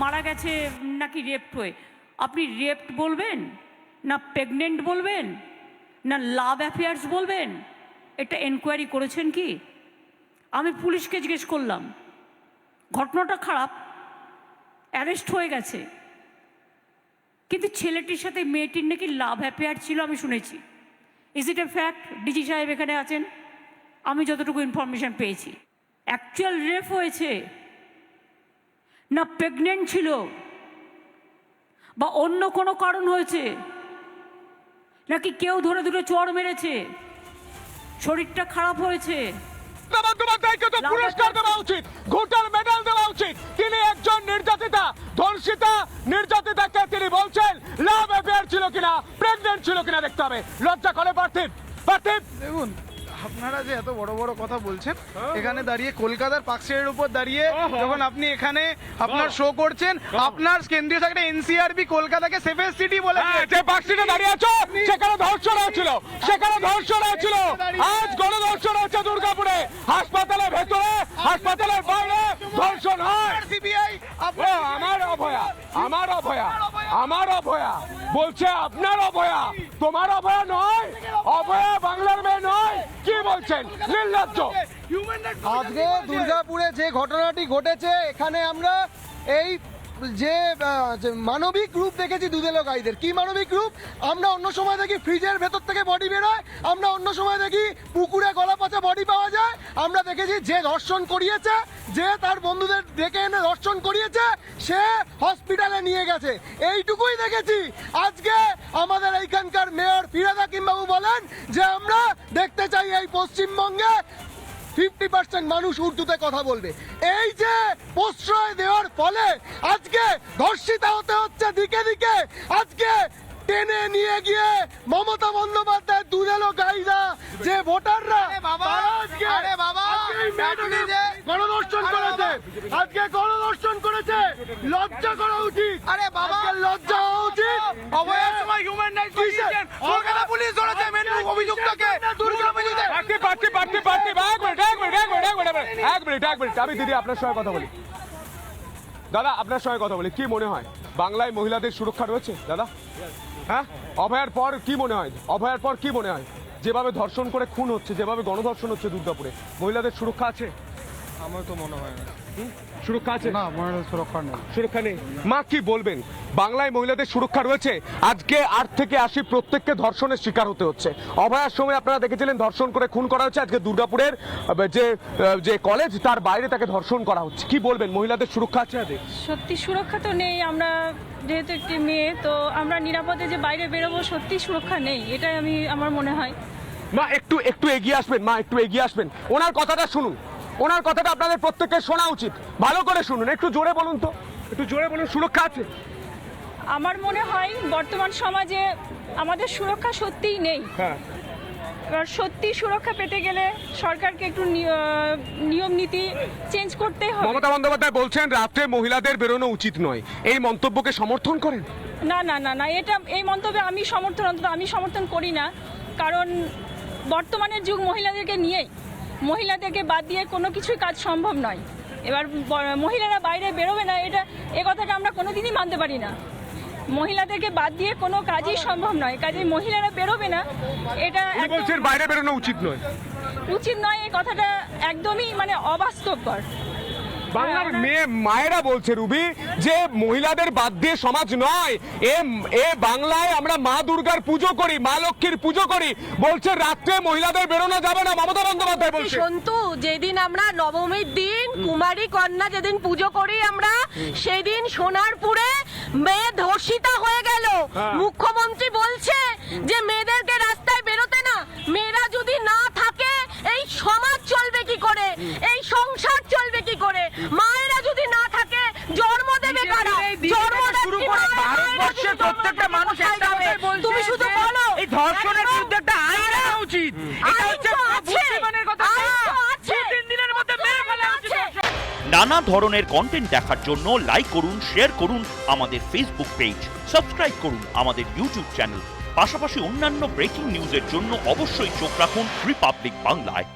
মারা গেছে নাকি রেপ্ট হয়ে? আপনি রেপ্ট বলবেন? না প্রেগনেন্ট বলবেন? না লাভ অ্যাফেয়ার্স বলবেন? এটা এনকোয়ারি করেছেন কি? আমি পুলিশকে জিজ্ঞেস করলাম, ঘটনাটা খারাপ অ্যারেস্ট হয়ে গেছে। কিন্তু ছেলেটির সাথে মেয়েটির নাকি লাভ অ্যাফেয়ার ছিল আমি শুনেছি। Is it a fact DG সাহেব এখানে আছেন। আমি যতটুকু ইনফরমেশন পেয়েছি। অ্যাকচুয়াল রেপ হয়েছে। না প্রেগনেন্ট ছিল বা অন্য কোনো কারণ হয়েছে নাকি কেউ ধরে ধরে চড় মেরেছে শরীরটা খারাপ হয়েছে? পুরস্কার দেওয়া উচিত ঘোটার মেডেল দেওয়া উচিত। তিনি একজন নির্যাতিতা ধর্ষিতা নির্যাতিতাকে তিনি বলছেন? লাভ অ্যাফেয়ার ছিল কিনা প্রেগনেন্ট ছিল কিনা দেখতে হবে। লজ্জা করে পার্থিব পার্থিব। দেখুন আপনারা যে এত বড় বড় কথা বলছেন এখানে দাঁড়িয়ে কলকাতার পাকশিটের উপর দাঁড়িয়ে যখন আপনি এখানে আপনার শো করছেন আপনার কেন্দ্রীয় শাখা এনসিআরবি কলকাতাকে সেফেস্ট সিটি বলে হ্যাঁ, যে বাক্সিতে দাঁড়িয়ে আছো সেখানে ধর্ষণ হয়েছিল সেখানে ধর্ষণ হয়েছিল। আজ গণধর্ষণ হচ্ছে দুর্গাপুরে। হাসপাতালের ভেতরে হাসপাতালের বাইরে ধর্ষণ হয়। সিবিআই আমার অভয়া আমার অভয়া। আমার অভয়া। বলছে আপনার অভয়া তোমার অভয়া নয় অভয়া বাংলার মেয়ে নয়। কি বলছেন? নির্লজ্জ। আজকে দুর্গাপুরে যে ঘটনাটি ঘটেছে, এখানে আমরা এই যে মানবিক রূপ দেখেছি দুধেলো গাইদের। কি মানবিক রূপ? আমরা অন্য সময় দেখি ফ্রিজের ভেতর থেকে বডি বেরোয়, আমরা অন্য সময় দেখি পুকুরে গলা পচা বডি পাওয়া যায়, আমরা দেখেছি যে ধর্ষণ করিয়েছে যে তার বন্ধুদের ডেকে এনে ধর্ষণ করিয়েছে, সে হসপিটালে নিয়ে গেছে। এইটুকুই দেখেছি। আজকে আমাদের এইখানকার মেয়র ফিরাদ হাকিম বাবু বলেন যে আমরা দেখতে চাই এই পশ্চিমবঙ্গে ফিফটি পার্সেন্ট মানুষ উর্দুতে কথা বলবে। এই যে প্রশ্রয় দেওয়ার ফলে আজকে ধর্ষিতা হতে হচ্ছে দিকে দিকে। আজকে টেনে নিয়ে গিয়ে মমতা বন্দ্যোপাধ্যায় দুধেলো গাইরা যে ভোটাররা তারা আজকে আরে বাবা, আজকে এই মেয়েটাকে আপনি যে- গণধর্ষণ করেছে আজকে গণধর্ষণ করেছে লজ্জা করা উচিত আরে বাবা। লজ্জা হওয়া উচিত। অভয়ের সময় হিউম্যান রাইটস? কলকাতা পুলিশ ধরেছে মেন অভিযুক্তকে। দুর্গাপুজোতে পার্টি পার্টি পার্টি পার্টি এক মিনিট এক মিনিট এক মিনিট এক মিনিট এক মিনিট এক মিনিট আমি দিদি আপনার সঙ্গে কথা বলি। দাদা আপনার সঙ্গে কথা বলি। কি মনে হয়? বাংলায় মহিলাদের সুরক্ষা রয়েছে? দাদা? হ্যাঁ? অভয়ার পর কি মনে হয়? অভয়ার পর কি মনে হয়? যেভাবে ধর্ষণ করে খুন হচ্ছে যেভাবে গণধর্ষণ হচ্ছে দুর্গাপুরে মহিলাদের সুরক্ষা আছে? আমার তো মনে হয় না। সুরক্ষা আছে? না মনে সুরক্ষা নেই। সুরক্ষা নেই? মা কি বলবেন? বাংলায় মহিলাদের সুরক্ষা রয়েছে? আজকে আট থেকে আশি প্রত্যেককে ধর্ষণের শিকার হতে হচ্ছে। অভয়ার সময় আপনারা দেখেছিলেন ধর্ষণ করে খুন করা হচ্ছে। আজকে দুর্গাপুরের যে যে কলেজ তার বাইরে তাকে ধর্ষণ করা হচ্ছে। কি বলবেন? মহিলাদের সুরক্ষা আছে আজকে সত্যি সুরক্ষা তো নেই। আমরা যেহেতু একটি মেয়ে তো আমরা নিরাপদে যে বাইরে বেরোবো সত্যি সুরক্ষা নেই। এটাই আমি আমার মনে হয়। মা একটু একটু এগিয়ে আসবেন। মা একটু এগিয়ে আসবেন। ওনার কথাটা শুনুন। ওনার কথাটা আপনাদের প্রত্যেকের শোনা উচিত। ভালো করে শুনুন একটু জোরে বলুন তো। একটু জোরে বলুন সুরক্ষা আছে? আমার মনে হয় বর্তমান সমাজে আমাদের সুরক্ষা সত্যিই নেই। হ্যাঁ। সত্যি সুরক্ষা পেতে গেলে সরকারকে একটু নিয়ম নীতি চেঞ্জ করতে হবে। মমতা বন্দ্যোপাধ্যায় বলছেন রাত্রে মহিলাদের বেরোনো উচিত নয়। এই মন্তব্যকে সমর্থন করেন? না না না না এটা এই মন্তব্যে আমি সমর্থন অন্তত আমি সমর্থন করি না। কারণ বর্তমানের যুগ মহিলাদেরকে নিয়েই। মহিলাদেরকে বাদ দিয়ে কোনো কিছুই কাজ সম্ভব নয়। এবার মহিলারা বাইরে বেরোবে না এটা এ কথাটা আমরা কোনো দিনই মানতে পারি না। মহিলাদেরকে বাদ দিয়ে কোনো কাজই সম্ভব নয় কাজে মহিলারা বেরোবে না এটা বলছেন বাইরে বেরোনো উচিত নয়। উচিত নয় এই কথাটা একদমই মানে অবাস্তবকর। বাংলার মেয়ে মায়েরা বলছে রুবি যে মহিলাদের বাদ দিয়ে সমাজ নয় এ এ বাংলায় আমরা মা দুর্গার পুজো করি মা লক্ষ্মীর পুজো করি। বলছে রাত্রে মহিলাদের বেরোনো যাবে না মমতা বন্দ্যোপাধ্যায় বলছে। সন্তু যেদিন আমরা নবমীর দিন কুমারী কন্যা যেদিন পুজো করি আমরা সেদিন সোনারপুরে মেয়ে ধর্ষিতা হয়ে গেল। হ্যাঁ। মুখ্যমন্ত্রী বলছে যে মেয়েদেরকে রাস্তায় বেরোতে না মেয়েরা যদি না থাকে এই সমাজ চলবে কি করে এই সংসার চলবে কি করে মায়েরা যদি না থাকে জন্ম দেবে কারা জন্ম শুরু করে ভারতবর্ষের প্রত্যেকটা মানুষ একটা তুমি শুধু বলো। এই ধর্ষণের বিরুদ্ধে একটা আইন আনা উচিত। এটা হচ্ছে বুদ্ধিমানের কথা দু তিন দিনের মধ্যে মেরে ফেলা উচিত। নানা ধরনের কন্টেন্ট দেখার জন্য লাইক করুন শেয়ার করুন আমাদের ফেসবুক পেজ সাবস্ক্রাইব করুন আমাদের ইউটিউব চ্যানেল পাশাপাশি অন্যান্য ব্রেকিং নিউজের জন্য অবশ্যই চোখ রাখুন রিপাবলিক বাংলায়